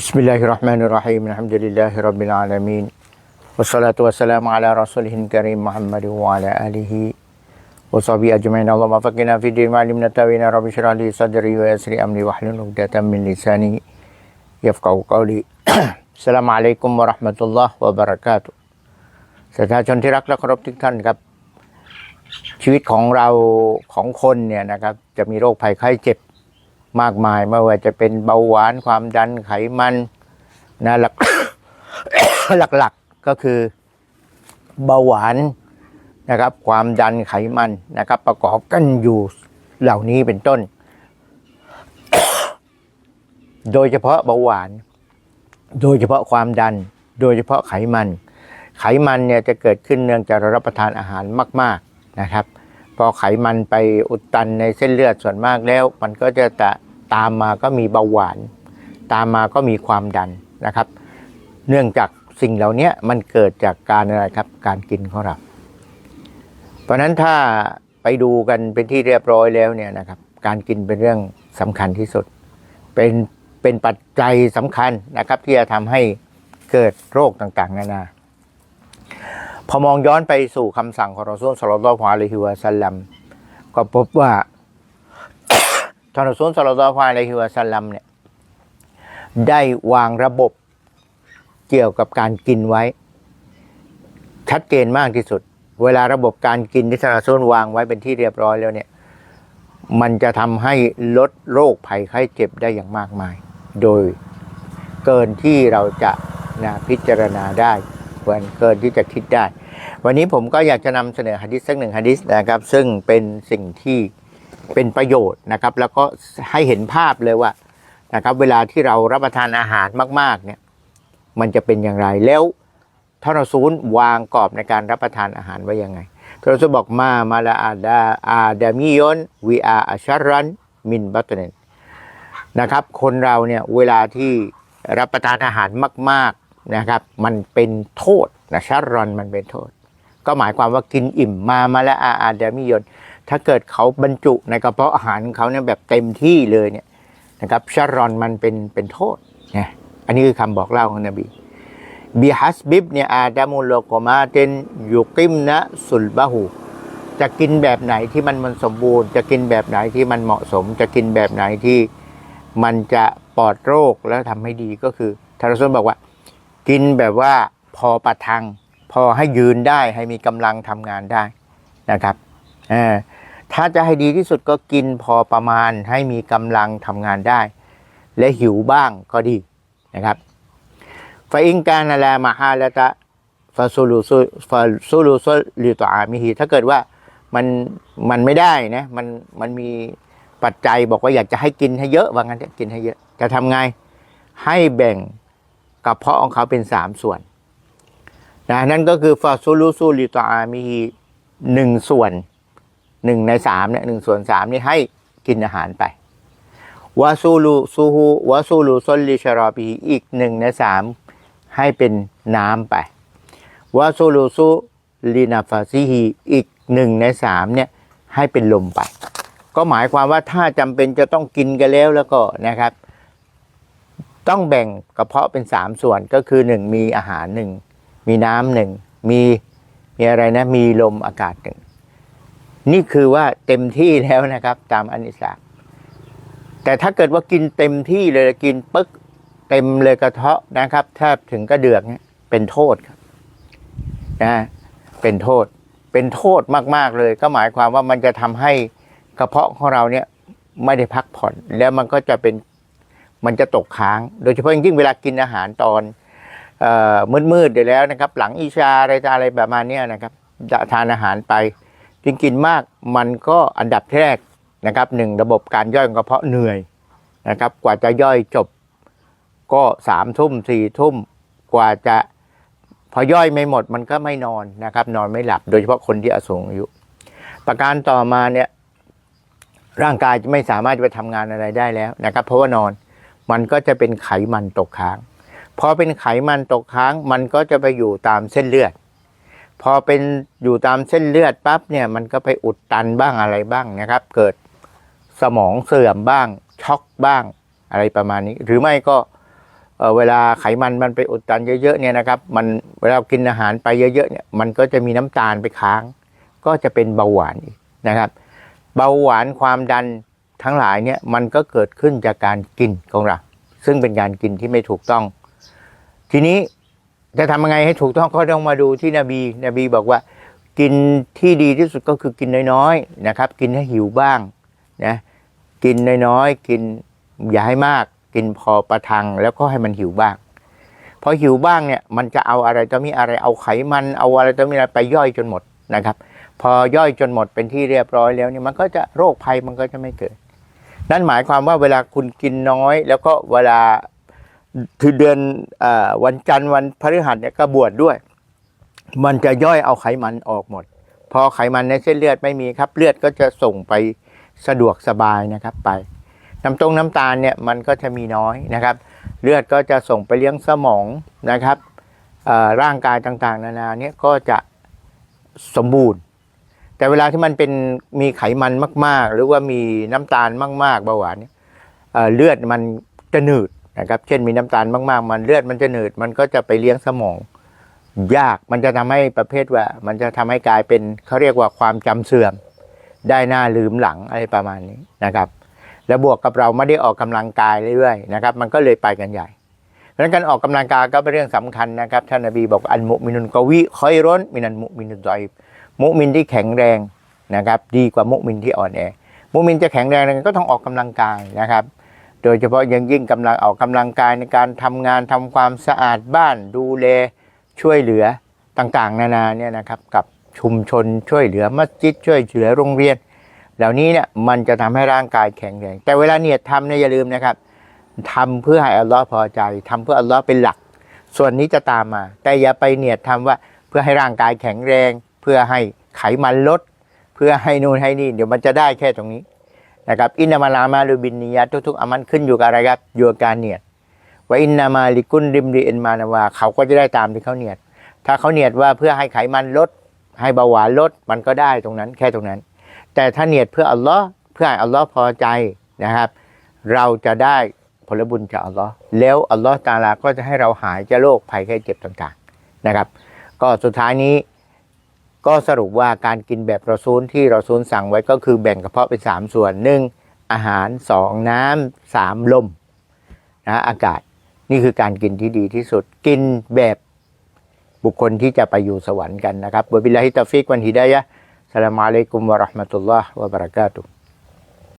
بسم الله الرحمن الرحيم الحمد لله رب العالمين والصلاة والسلام على رسوله الكريم محمد وعلى آله وصحبه أجمعين اللهم وفقنا في دين وعلمنا تاوينا رب اشرح لي صدري ويسر أمري واحلل عقدة من لساني يفقهوا قولي السلام عليكم ورحمة الله وبركاته สาธารณชนที่รักและเคารพทุกท่านครับ ชีวิตของเราของคนเนี่ยนะครับ จะมีโรคภัยไข้เจ็บ มากมายไม่ว่าจะเป็นเบาหวานความดันไขมันนะหลักหลักๆก็คือเบาหวานนะครับ ความดันไขมันนะครับ ประกอบกันอยู่เหล่านี้เป็นต้น โดยเฉพาะเบาหวาน โดยเฉพาะความดัน โดยเฉพาะไขมัน ไขมันเนี่ยจะเกิดขึ้นเนื่องจากเรารับประทานอาหารมาก ๆนะครับ พอไขมันไปอุดตันในเส้นเลือดส่วนมากแล้ว มันก็จะตะตามมาก็มีเบาหวาน ตามมาก็มีความดันนะครับ เนื่องจากสิ่งเหล่านี้มันเกิดจากการอะไรครับการกินของเรา เพราะฉะนั้นถ้าไปดูกันเป็นที่เรียบร้อยแล้วเนี่ยนะครับการกินเป็นเรื่องสำคัญที่สุด เป็นเป็นปัจจัยสำคัญนะครับที่จะทำให้เกิดโรคต่างๆ นานา พอมองย้อนไปสู่คำสั่งของรอซูลสลลัลลอฮุอะลัยฮิวะสัลลัมก็พบว่าท่านรอซูลสลลัลลอฮุอะลัยฮิวะสัลลัมเนี่ยได้วางระบบเกี่ยวกับการกินไว้ ชัดเจนมากที่สุด เวลาระบบการกินที่ท่านรอซูลวางไว้เป็นที่เรียบร้อยแล้วเนี่ยมันจะทำให้ลดโรคภัยไข้เจ็บได้อย่างมากมาย โดยเกินที่เราจะนะพิจารณาได้เกินที่จะคิดได้ วันนี้ผมก็อยากจะนำเสนอฮะดิษสักหนึ่งฮะดิษนะครับ ซึ่งเป็นสิ่งที่เป็นประโยชน์นะครับ แล้วก็ให้เห็นภาพเลยว่านะครับ เวลาที่เรารับประทานอาหารมาก ๆ เนี่ย มันจะเป็นอย่างไรแล้วท่านรซูลวางกรอบในการรับประทานอาหารไว้ยังไงท่านรซูลบอกมามาลาอาดาอาดามิยนวีอาอัชารันมินบัตเนนนะครับ คนเราเนี่ยเวลาที่รับประทานอาหารมาก ๆนะครับ มันเป็นโทษนะชารอนมันเป็นโทษ ก็หมายความว่ากินอิ่มมามาและอาอาเดมิยนถ้าเกิดเขาบรรจุในกระเพาะอาหารของเขาเนี่ยแบบเต็มที่เลยเนี่ยนะครับชารอนมันเป็นเป็นโทษนะอันนี้คือคำบอกเล่าของนบีบิฮัสบิบเนี่ยอาดามุลโลกมาเตนยุกิมนะสุลบะหูจะกินแบบไหนที่มันมันสมบูรณ์ จะกินแบบไหนที่มันเหมาะสม จะกินแบบไหนที่มันจะปลอดโรคแล้วทำให้ดีก็คือทารซุนบอกว่า กินแบบว่าพอประทัง พอให้ยืนได้ให้มีกำลังทำงานได้นะครับถ้าจะให้ดีที่สุดก็กินพอประมาณให้มีกำลังทำงานได้ และหิวบ้างก็ดีนะครับฟาอิงการนาลามาฮาละตะฟาซูลูซูฟาซูลูซูลิตอามิฮีถ้าเกิดว่ามันมันไม่ได้นะมันมันมีปัจจัยบอกว่าอยากจะให้กินให้เยอะว่างั้นเถอะกินให้เยอะจะทำไงให้แบ่งกระเพาะของเขาเป็นสามส่วน นะนั่นก็คือฟาซูลูซูลิตอามีหนึ่งส่วนหนึ่งในสามเนี่ยหนึ่งส่วนสามนี่ให้กินอาหารไปวาซูลูซูฮูวาซูลูซลลิชารอบีอีกหนึ่งในสามให้เป็นน้ำไปวาซูลูซูลินาฟาซิฮีอีกหนึ่งในสามเนี่ยให้เป็นลมไป ก็หมายความว่าถ้าจำเป็นจะต้องกินกันแล้วแล้วก็นะครับ ต้องแบ่งกระเพาะเป็นสามส่วนก็คือหนึ่งมีอาหารหนึ่ง มีน้ำหนึ่งมีมีอะไรนะ มีลมอากาศหนึ่งนี่คือว่าเต็มที่แล้วนะครับ ตามอนิสาแต่ถ้าเกิดว่ากินเต็มที่เลยกินปึ๊กเต็มเลยกระเทาะนะครับแทบถึงกระเดือกเนี่ยเป็นโทษครับนะเป็นโทษ เป็นโทษมาก ๆเลย ก็หมายความว่ามันจะทำให้กระเพาะของเราเนี่ยไม่ได้พักผ่อนแล้วมันก็จะเป็นมันจะตกค้าง โดยเฉพาะยิ่งเวลากินอาหารตอน มืดๆเดี๋ยวแล้วนะครับ หลังอิชาอะไรอะไรประมาณนี้นะครับทานอาหารไปกินกินมากมันก็อันดับแรกนะครับหนึ่งระบบการย่อยของกระเพาะเหนื่อยนะครับกว่าจะย่อยจบก็สามทุ่มสี่ทุ่มกว่าจะพอย่อยไม่หมดมันก็ไม่นอนนะครับ นอนไม่หลับโดยเฉพาะคนที่อสูงอายุ ประการต่อมาเนี่ยร่างกายจะไม่สามารถจะไปทำงานอะไรได้แล้วนะครับ เพราะว่านอนมันก็จะเป็นไขมันตกค้าง พอเป็นไขมันตกค้างมันก็จะไปอยู่ตามเส้นเลือด พอเป็นอยู่ตามเส้นเลือดปั๊บเนี่ยมันก็ไปอุดตันบ้างอะไรบ้างนะครับ เกิดสมองเสื่อมบ้างช็อกบ้างอะไรประมาณนี้ หรือไม่ก็เเวลาไขมันมันไปอุดตันเยอะๆเนี่ยนะครับมันเวลากินอาหารไปเยอะๆเนี่ยมันก็จะมีน้ำตาลไปค้าง ก็จะเป็นเบาหวานนะครับเบาหวานความดันทั้งหลายเนี่ยมันก็เกิดขึ้นจากการกินของเราซึ่งเป็นการกินที่ไม่ถูกต้อง ทีนี้จะทำยังไงให้ถูกต้องก็ต้องมาดูที่นบีนบีบอกว่า กินที่ดีที่สุดก็คือกินน้อยๆนะครับ กินให้หิวบ้างนะกินน้อยๆกินอย่าให้มาก กินพอประทังแล้วก็ให้มันหิวบ้างพอหิวบ้างเนี่ยมันจะเอาอะไรจะมีอะไรเอาไขมัน เอาอะไรจะมีอะไรไปย่อยจนหมดนะครับ พอย่อยจนหมดเป็นที่เรียบร้อยแล้วเนี่ยมันก็จะโรคภัยมันก็จะไม่เกิด นั่นหมายความว่าเวลาคุณกินน้อย แล้วก็เวลา คือเดือนอวันจันทร์วันพฤหัสเนี่ยก็บวชดด้วย มันจะย่อยเอาไขมันออกหมด พอไขมันในเส้นเลือดไม่มีครับ เลือดก็จะส่งไปสะดวกสบายนะครับไป น้ำตรงน้ำตาลเนี่ยมันก็จะมีน้อยนะครับ เลือดก็จะส่งไปเลี้ยงสมองนะครับร่างกายต่างๆ นานาเนี่ยก็จะสมบูรณ์ แต่เวลาที่มันเป็นมีไขมันมาก ๆ หรือว่ามีน้ำตาลมาก ๆเบาหวานเนี่ยเลือดมันจะหนืด นะครับเช่นมีน้ำตาลมากๆ มันเลือดมันจะหนืดมันก็จะไปเลี้ยงสมอง ยากมันจะทำให้ประเภทว่า มันจะทำให้กลายเป็นเขาเรียกว่าความจำเสื่อม ได้หน้าลืมหลังอะไรประมาณนี้นะครับ แล้วบวกกับเราไม่ได้ออกกำลังกายเรื่อยๆนะครับ มันก็เลยไปกันใหญ่เพราะฉะนั้นการออกกำลังกายก็เป็นเรื่องสำคัญนะครับท่านนบีบอกอันมุมินุนกวิคอยร้นมินันมุมินุนดอยมุมินที่แข็งแรงนะครับ ดีกว่ามุมินที่อ่อนแอมุมินจะแข็งแรงก็ต้องออกกำลังกายนะครับ โดยเฉพาะยังยิ่งกำลังออกกำลังกายในการทำงานทำความสะอาดบ้านดูแลช่วยเหลือต่างๆ นานาเนี่ยนะครับกับชุมชนช่วยเหลือมัสยิดช่วยเหลือโรงเรียน เหล่านี้เนี่ยมันจะทำให้ร่างกายแข็งแรงแต่เวลาเนียดทำเนี่ยอย่าลืมนะครับทำเพื่อให้อัลลอฮ์พอใจทำเพื่ออัลลอฮ์เป็นหลัก ส่วนนี้จะตามมา แต่อย่าไปเนียดทำว่าเพื่อให้ร่างกายแข็งแรง เพื่อให้ไขมันลด เพื่อให้นู่นให้นี่เดี๋ยวมันจะได้แค่ตรงนี้ นะครับอินนามาลามาลูบินนียะทุกๆอามันขึ้นอยู่กับอะไรครับอยู่กับการเนียดว่าอินนามาลิกุนริมรีเอ็นมานาวาเขาก็จะได้ตามที่เขาเนียด ถ้าเขาเนียดว่าเพื่อให้ไขมันลด ให้เบาหวานลดมันก็ได้ตรงนั้นแค่ตรงนั้น แต่ถ้าเนียดเพื่ออัลลอฮ์เพื่อให้อัลลอฮ์พอใจนะครับ เราจะได้ผลบุญจากอัลลอฮ์แล้วอัลลอฮ์ตาลาก็จะให้เราหายจากโรคภัยไข้เจ็บต่างๆนะครับ ก็สุดท้ายนี้ ก็สรุปว่าการกินแบบเราซูลที่เราซูลสั่งไว้ก็คือแบ่งกระเพาะเป็นสามส่วนหนึ่งอาหารสองน้ำสามลมนะอากาศนี่คือการกินที่ดีที่สุด กินแบบบุคคลที่จะไปอยู่สวรรค์กันนะครับบบิลลาฮิตาฟิกวันฮิดายะสลามอะลัยกุมวะราะห์มะตุลลอฮ์วะบะเราะกาตุฮ์